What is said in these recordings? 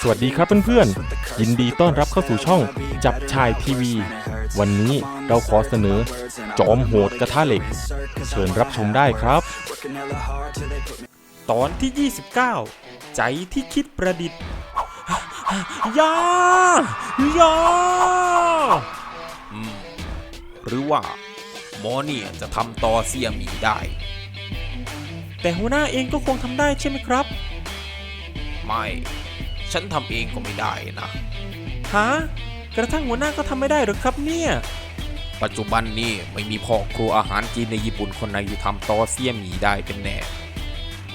สวัสดีครับเพื่อนๆ ยินดีต้อนรับเข้าสู่ช่องจับชายทีวี วันนี้เราขอเสนอ จอมโหดกระทะเหล็ก เชิญรับชมได้ครับ Working hella hard till they put me ตอนที่ 29 ใจที่คิดประดิษฐ์ยายาหรือว่าหมอเนี่ยจะทำต่อเสียหมีได้ แต่หัวหน้าเองก็คงทำได้ใช่ไหมครับ ไม่ ฉันทำเองก็ไม่ได้นะ ฮะ กระทั่งหัวหน้าก็ทำไม่ได้หรอครับเนี่ย ปัจจุบันนี้ไม่มีพ่อครัวอาหารจีนในญี่ปุ่นคนไหนที่ทำตอเสียหมีได้เป็นแน่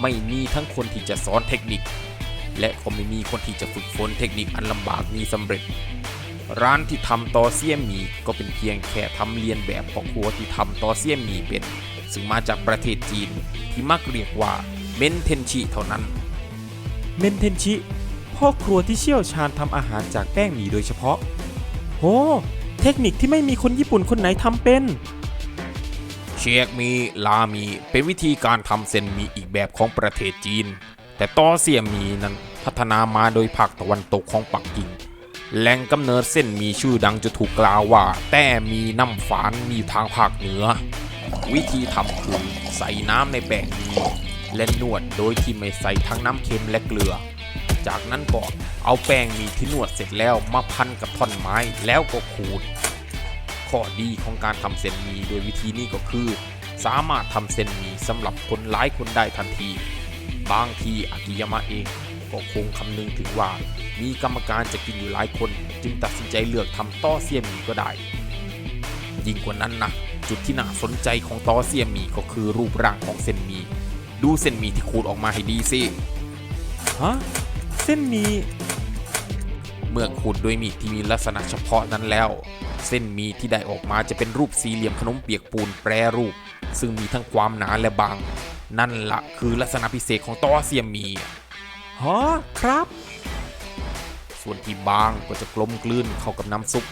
ไม่มีทั้งคนที่จะสอนเทคนิค และก็ไม่มีคนที่จะฝึกฝนเทคนิคอันลำบากนี้สำเร็จ ร้านที่ทำตอเสียหมีก็เป็นเพียงแค่ทำเลียนแบบของครัวที่ทำตอเสียหมีเป็น ซึ่งมาจากประเทศจีนที่มักเรียกว่าเมนเทนชิเท่านั้น เมนเทนชิ พ่อครัวที่เชี่ยวชาญทำอาหารจากแป้งหมี่โดยเฉพาะ โห เทคนิคที่ไม่มีคนญี่ปุ่นคนไหนทำเป็น เชกมีลามีเป็นวิธีการทำเส้นมีอีกแบบของประเทศจีน แต่ตอเสี่ยมีนั้นพัฒนามาโดยภาคตะวันตกของปักกิ่งแหล่งกำเนิดเส้นมีชื่อดังจะถูกกล่าวว่า แต่มีน้ำฝานมีทางภาคเหนือ วิธีทำคือใส่น้ำในแป้งมี และนวดโดยที่ไม่ใส่ทั้งน้ำเค็มและเกลือ จากนั้นก็เอาแป้งมีที่นวดเสร็จแล้วมาพันกับท่อนไม้แล้วก็ขูด ข้อดีของการทำเส้นหมี่โดยวิธีนี้ก็คือ สามารถทำเส้นหมี่สำหรับคนหลายคนได้ทันที บางทีอากิยามะเองก็คงคำนึงถึงว่า มีกรรมการจะกินอยู่หลายคน จึงตัดสินใจเลือกทำต้อเสียหมี่ก็ได้ ยิ่งกว่านั้นนะจุดที่น่าสนใจของต้อเสียหมี่ก็คือรูปร่างของเส้น ดูเส้นหมี่ที่ขูดออกมาให้ดีสิฮะเส้นหมี่เมื่อขูดด้วยมีดที่มีลักษณะเฉพาะนั้นแล้ว เส้นหมีที่ได้ออกมาจะเป็นรูปสี่เหลี่ยมขนมเปียกปูนแปรรูป ซึ่งมีทั้งความหนาและบาง นั่นละคือลักษณะพิเศษของตอเสียหมีฮะครับ ส่วนที่บางก็จะกลมกลืนเข้ากับน้ำซุป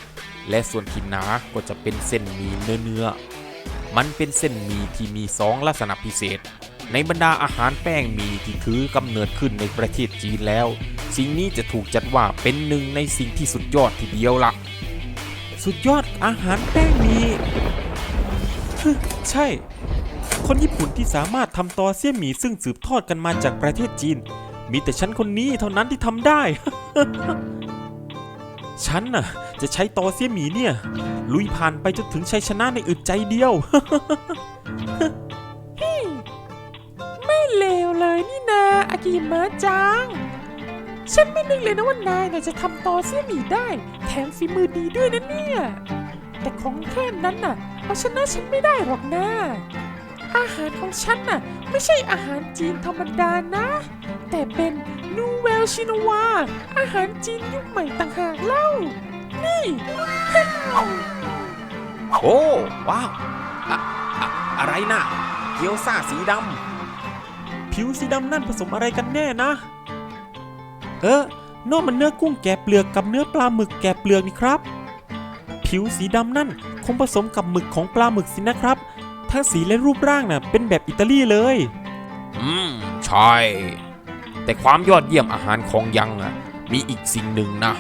และส่วนที่หนาก็จะเป็นเส้นหมีเนื้อเนื้อๆมันเป็นเส้นหมีที่มีสองลักษณะพิเศษ ในบรรดาอาหารแป้งมีที่ถือกำเนิดขึ้นในประเทศจีนแล้ว สิ่งนี้จะถูกจัดว่าเป็นหนึ่งในสิ่งที่สุดยอดทีเดียวละสุดยอดอาหารแป้งมีใช่ คนญี่ปุ่นที่สามารถทำตอเซี่ยหมี่ซึ่งสืบทอดกันมาจากประเทศจีน มีแต่ฉันคนนี้เท่านั้นที่ทำได้ ฉันน่ะ จะใช้ตอเซี่ยหมี่เนี่ย ลุยผ่านไปจนถึงชัยชนะในอึดใจเดียว เลวเลยนี่นาอากิมะจัง ฉันไม่นึกเลยนะว่านายน่ะจะทำตอเสี่ยหมี่ได้ แถมฝีมือดีด้วยนะเนี่ย แต่ของแค่นั้นน่ะเอาชนะฉันไม่ได้หรอกนะอาหารของฉันน่ะ ไม่ใช่อาหารจีนธรรมดานะ แต่เป็นนูเวลชินวา อาหารจีนยุคใหม่ต่างหากเล่า นี่ โอ้ว้าวอะอะอะไรน่ะเกี๊ยวซ่าสีดำ ผิวสีดำนั่นผสมอะไรกันแน่นะ เออนอกมันเนื้อกุ้งแกะเปลือกกับเนื้อปลาหมึกแกะเปลือกนี่ครับ ผิวสีดำนั่นคงผสมกับหมึกของปลาหมึกสินะครับ ทั้งสีและรูปร่างน่ะเป็นแบบอิตาลีเลย อืม ใช่ แต่ความยอดเยี่ยมอาหารของยังอะ มีอีกสิ่งหนึ่งนะ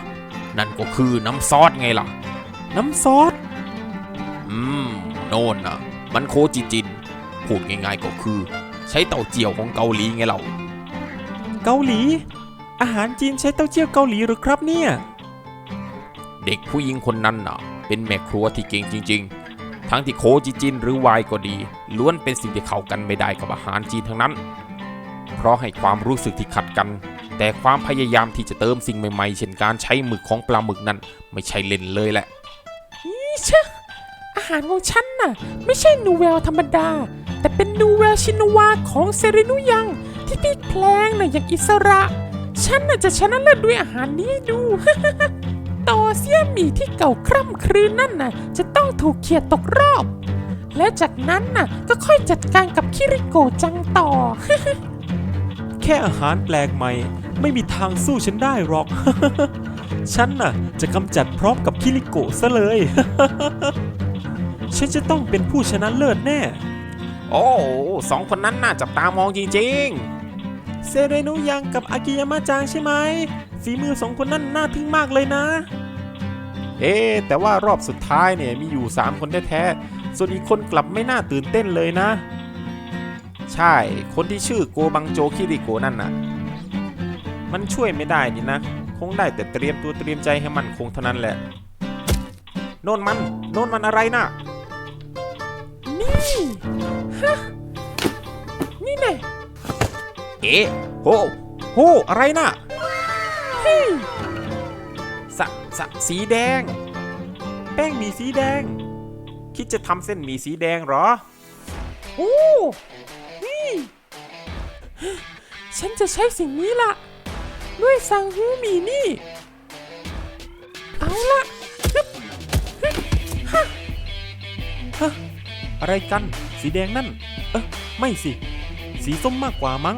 นั่นก็คือน้ำซอสไงล่ะ น้ำซอส อืม โน่นนะมันโคจิจิน พูดง่ายๆก็คือ ใช้เต้าเจี้ยวของเกาหลีไงเรา เกาหลี อาหารจีนใช้เต้าเจี้ยวเกาหลีหรือครับเนี่ย เด็กผู้หญิงคนนั้นน่ะ เป็นแม่ครัวที่เก่งจริง ๆ ทั้งที่โคจิจินหรือไวน์ก็ดี ล้วนเป็นสิ่งที่เข้ากันไม่ได้กับอาหารจีนทั้งนั้น เพราะให้ความรู้สึกที่ขัดกัน แต่ความพยายามที่จะเติมสิ่งใหม่ๆ เช่นการใช้หมึกของปลาหมึกนั้น ไม่ใช่เล่นเลยแหละชะอาหารของฉันน่ะ ไม่ใช่นูเวลธรรมดา แต่เป็นนูเวลชินวาของเซรินุยัง ที่พลิกแพลงน่ะอย่างอิสระ ฉันน่ะจะชนะเลิศด้วยอาหารนี้ดู ต่อเสี้ยหมี่ที่เก่าคร่ำครืนนั่นน่ะ จะต้องถูกเขียดตกรอบ และจากนั้นน่ะก็ค่อยจัดการกับคิริโกจังต่อ แค่อาหารแปลกใหม่ ไม่มีทางสู้ฉันได้หรอก ฉันน่ะ จะกำจัดพร้อมกับคิริโกะซะเลย ฉันจะต้องเป็นผู้ชนะเลิศแน่ โอ้สองคนนั้นน่าจับตามองจริงๆ เซเรนุยังกับอากิยามะจังใช่ไหมฝีมือสองคนนั้นน่าทึ่งมากเลยนะ เอ๊ะแต่ว่ารอบสุดท้ายเนี่ยมีอยู่ 3 คนแท้ๆส่วนอีกคนกลับไม่น่าตื่นเต้นเลยนะ ใช่ คนที่ชื่อโกบังโจคิริโกนั่นน่ะ มันช่วยไม่ได้นี่นะ คงได้แต่เตรียมตัวเตรียมใจให้มันคงเท่านั้นแหละ โน่นมัน โน่นมันอะไรน่ะนี่ ฮะนี่แน่เอ๊ะโหโหอะไรน่ะเฮ้ยสะสะสีแดง แป้งหมีสีแดง คิดจะทำเส้นหมี่สีแดงเหรอโอ้นี่ฉันจะใช้สิ่งนี้ล่ะ ด้วยสังหูหมีนี่ เอาละ อะไรกัน สีแดงนั่น เอ๊ะ ไม่สิ สีส้มมากกว่ามั้ง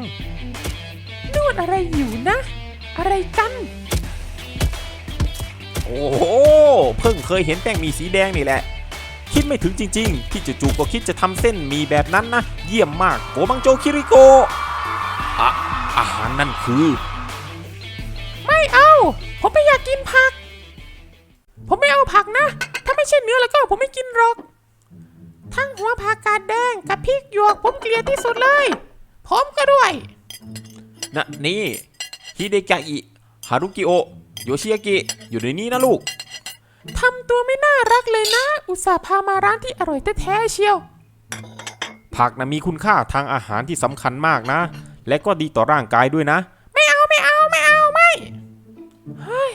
นวดอะไรอยู่นะ อะไรกัน โอ้โห เพิ่งเคยเห็นแป้งหมีสีแดงนี่แหละ คิดไม่ถึงจริง ๆ ที่จู่ๆก็คิดจะทำเส้นหมีแบบนั้นนะ เยี่ยมมากโกบังโจคิริโกอะอาหารนั่นคือ ไม่เอา ผมไม่อยากกินผัก ผมไม่เอาผักนะ ถ้าไม่ใช่เนื้อแล้วก็ผมไม่กินหรอก ทั้งหัวผักกาดแดงกับพริกหยวกผมเกลียดที่สุดเลย ผมก็ด้วยนะนี่ฮิเดกะอิฮารุกิโอะโยชิยากิอยู่ในนี้นะลูกทำตัวไม่น่ารักเลยนะ อุตส่าห์พามาร้านที่อร่อยแท้ๆเชียว ผักนะมีคุณค่าทางอาหารที่สำคัญมากนะ และก็ดีต่อร่างกายด้วยนะ ไม่เอาไม่เอาไม่เอาไม่เฮ้ย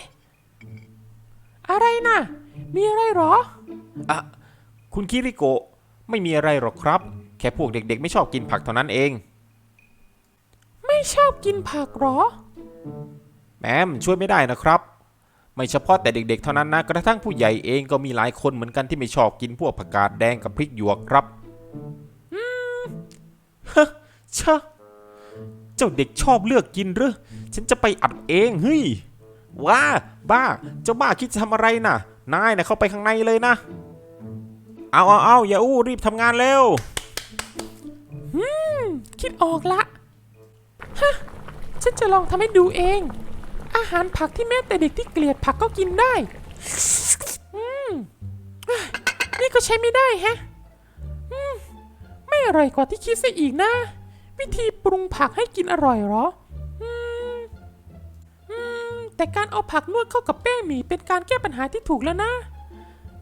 อะไรนะมีอะไรหรออะคุณคิริโกะ ไม่มีอะไรหรอกครับ แค่พวกเด็กๆ ไม่ชอบกินผักเท่านั้นเอง ไม่ชอบกินผักหรอ แหมมช่วยไม่ได้นะครับ ไม่เฉพาะแต่เด็กๆ เท่านั้นนะ กระทั่งผู้ใหญ่เองก็มีหลายคนเหมือนกันที่ไม่ชอบกินพวกผักกาดแดงกับพริกหยวกครับ อืมฮะชะเจ้าเด็กชอบเลือกกินหรือฉันจะไปอัดเองเฮ้ยว้าบ้า เจ้าบ้าคิดจะทำอะไรน่ะ นายนะเข้าไปข้างในเลยนะ เอาเอาเอาอย่าอู้รีบทำงานเร็วคิดออกละ ฮะ ฉันจะลองทำให้ดูเอง อาหารผักที่แม้แต่เด็กที่เกลียดผักก็กินได้ อืมอ้ยนี่ก็ใช้ไม่ได้แฮะ อืม ไม่อร่อยกว่าที่คิดซะอีกนะ วิธีปรุงผักให้กินอร่อยเหรอ อืม อืม แต่การเอาผักนวดเข้ากับแป้งหมี่เป็นการแก้ปัญหาที่ถูกแล้วนะ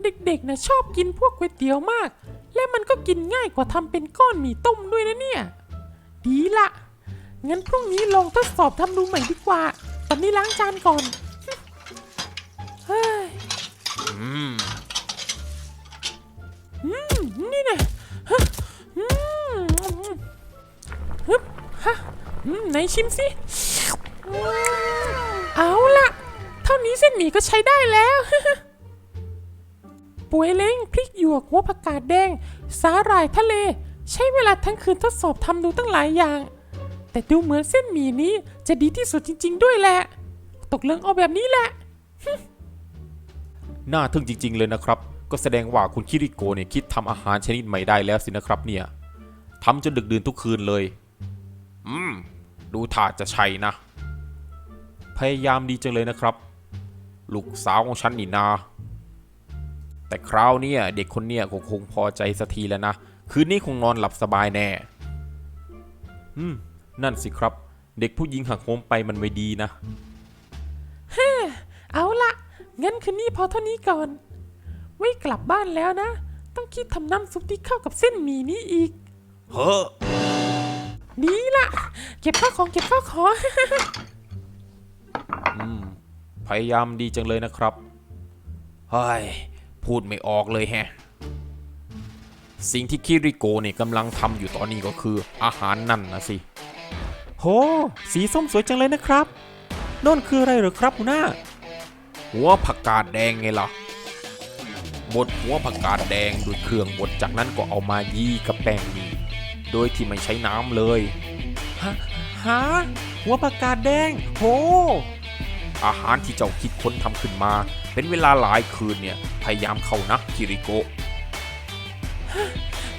เด็กๆนะชอบกินพวกก๋วยเตี๋ยวมาก และมันก็กินง่ายกว่าทำเป็นก้อนหมี่ต้มด้วยนะเนี่ย ดีละงั้นพรุ่งนี้ลองทดสอบทำดูใหม่ดีกว่า ตอนนี้ล้างจานก่อน เฮ้ย อืม อืม นี่นะฮะอืมฮึบฮะอืมไหนชิมสิ เอาละเท่านี้เส้นหมี่ก็ใช้ได้แล้ว ป่วยเล้งพริกหยวกหัวผักกาดแดง สาหร่ายทะเล ใช้เวลาทั้งคืนทดสอบทำดูตั้งหลายอย่าง แต่ดูเหมือนเส้นหมี่นี้จะดีที่สุดจริง ๆ ด้วยแหละ ตกเลงเอาแบบนี้แหละน่าทึ่งจริง ๆ เลยนะครับ ก็แสดงว่าคุณคิริโกเนี่ยคิดทำอาหารชนิดใหม่ได้แล้วสินะครับเนี่ยทำจนดึกดื่นทุกคืนเลย อืม ดูท่าจะใช่นะ พยายามดีจังเลยนะครับ ลูกสาวของฉันนี่นา แต่คราวเนี้ยเด็กคนเนี้ยคงคงพอใจสักทีแล้วนะ คืนนี้คงนอนหลับสบายแน่ อืม นั่นสิครับ เด็กผู้หญิงหักโหมไปมันไม่ดีนะเอาละงั้นคืนนี้พอเท่านี้ก่อน ไว้กลับบ้านแล้วนะ ต้องคิดทำน้ำซุปที่เข้ากับเส้นหมี่นี้อีก เฮ้อดีละเก็บข้าวของเก็บข้าวของอืมพยายามดีจังเลยนะครับเฮ้ย พูดไม่ออกเลยแฮะ สิ่งที่คิริโกะเนี่ยกำลังทำอยู่ตอนนี้ก็คืออาหารนั่นนะสิ โห สีส้มสวยจังเลยนะครับโน่นคืออะไรเหรอครับหัวหน้า หัวผักกาดแดงไงล่ะบดหัวผักกาดแดงด้วยเครื่องบดจากนั้นก็เอามายี่กับแป้งหมีโดยที่ไม่ใช้น้ำเลยฮะฮะหัวผักกาดแดง โห อาหารที่เจ้าคิดค้นทำขึ้นมา เป็นเวลาหลายคืนเนี่ย พยายามเข้านะคิริโกะ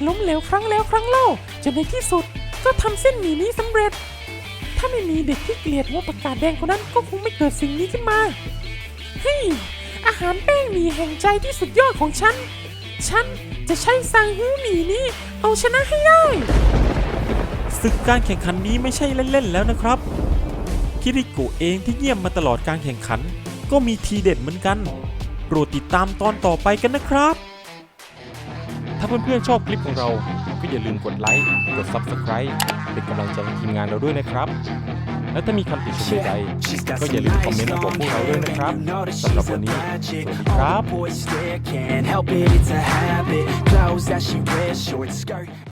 ล้มเหลวครั้งแล้วครั้งเล่าจนในที่สุดก็ทำเส้นหมี่นี้สำเร็จแถถ้าไม่มีเด็กที่เกลียดหัวประกาศแดงคนนั้นก็คงไม่เกิดสิ่งนี้ขึ้นมาเฮ้ยอาหารแป้งหมี่แห่งใจที่สุดยอดของฉัน ฉันจะใช้ซังหูหมี่นี้เอาชนะให้ได้ศึกการแข่งขันนี้ไม่ใช่เล่นๆแล้วนะครับ คิริโกะเองที่เยี่ยมมาตลอดการแข่งขัน ก็มีทีเด็ดเหมือนกัน โปรดติดตามตอนต่อไปกันนะครับ ถ้าเพื่อนๆชอบคลิปของเรา ก็อย่าลืมกดไลค์ กด Subscribe เป็นกำลังใจให้ทีมงานเราด้วยนะครับ และถ้ามีคำติชมใดๆก็อย่าลืมคอมเมนต์มาบอกพวกเราด้วยนะครับสำหรับวันนี้ สวัสดีครับ